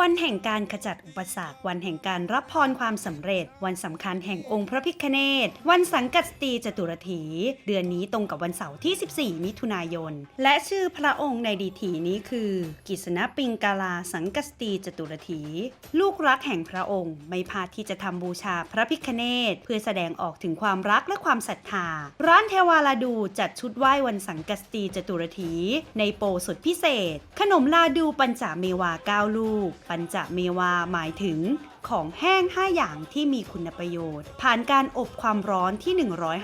วันแห่งการขจัดอุปสรรค วันแห่งการรับพรความสำเร็จ วันสำคัญแห่งองค์พระพิฆเนศวันสังกัดสตีจตุรถี เดือนนี้ตรงกับวันเสาร์ที่ 14 มิถุนายน และชื่อพระองค์ในดีถีนี้คือ กิษณปิงกาลาสังกัดสตีจตุรถี ลูกรักแห่งพระองค์ ไม่พลาดที่จะทำบูชาพระพิฆเนศเพื่อแสดงออกถึงความรักและความศรัทธา ร้านเทวาลาดูจัดชุดไหว้วันสังกัดสตีจตุรถี ในโปรสุดพิเศษ ขนมลาดูปัญจเมวา 9 ลูกปัญจเมวาหมายถึงของแห้ง 5 อย่างที่มีคุณประโยชน์ ผ่านการอบความร้อนที่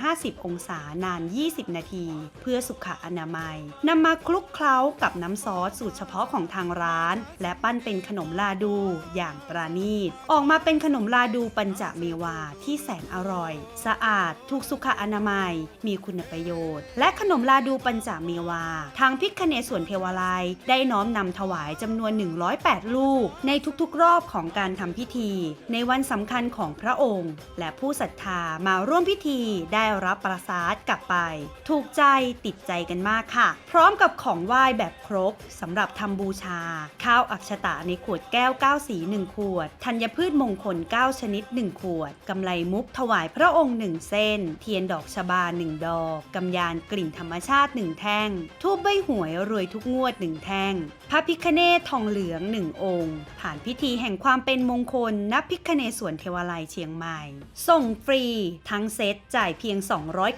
150 องศานาน 20 นาที เพื่อสุขอนามัยนำมาคลุกเคล้ากับน้ำซอสสูตรเฉพาะของทางร้าน และปั้นเป็นขนมลาดูอย่างปราณีต ออกมาเป็นขนมลาดูปัญจเมวาที่แสนอร่อย สะอาดถูกสุขอนามัย มีคุณประโยชน์ และขนมลาดูปัญจเมวา ทางพิคเนศวนเทวาลัย ได้น้อมนำถวายจำนวน 108 ลูก ในทุกๆรอบของการทำพิธีในวันสำคัญของพระองค์ และผู้ศรัทธามาร่วมพิธีได้รับประสาทกลับไป ถูกใจติดใจกันมากค่ะ พร้อมกับของไหว้แบบครบสำหรับทำบูชา ข้าวอักชตะในขวดแก้ว 9 สี 1 ขวด ธัญพืชมงคล 9 ชนิด 1 ขวด กำไลมุกถวายพระองค์ 1 เส้น เทียนดอกชบา 1 ดอก กำยานกลิ่นธรรมชาติ 1 แท่ง ทูบใบหวยรวยทุกงวด 1 แท่ง พระพิคเนศทองเหลือง 1 องค์ ผ่านพิธีแห่งความเป็นมงคลณพิคเนศวนเทวาลัยเชียงใหม่ ส่งฟรี ทั้งเซตจ่ายเพียง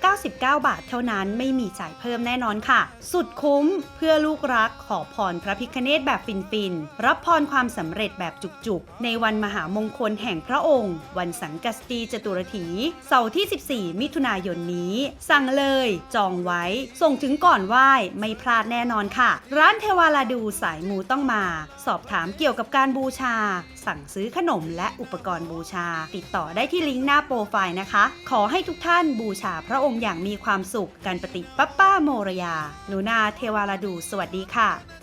299 บาทเท่านั้นไม่มีจ่ายเพิ่มแน่นอนค่ะ สุดคุ้มเพื่อลูกรักขอพรพระพิคเนศแบบฟินๆ รับพรความสำเร็จแบบจุกๆ ในวันมหามงคลแห่งพระองค์ วันสังกัสตีจตุรถี เสาร์ที่ 14 มิถุนายนนี้ สั่งเลยจองไว้ ส่งถึงก่อนไหว้ไม่พลาดแน่นอนค่ะ ร้านเทวาลาดูสายมูต้องมา สอบถามเกี่ยวกับการบูชา สั่งซื้อขนมและอุปกรณ์บูชา ติดต่อได้ที่ลิงก์หน้าโปรไฟล์นะคะ ขอให้ทุกท่านบูชาพระองค์อย่างมีความสุข กันปฏิปปป้าโมรยาหนูนาเทวาลาดู สวัสดีค่ะ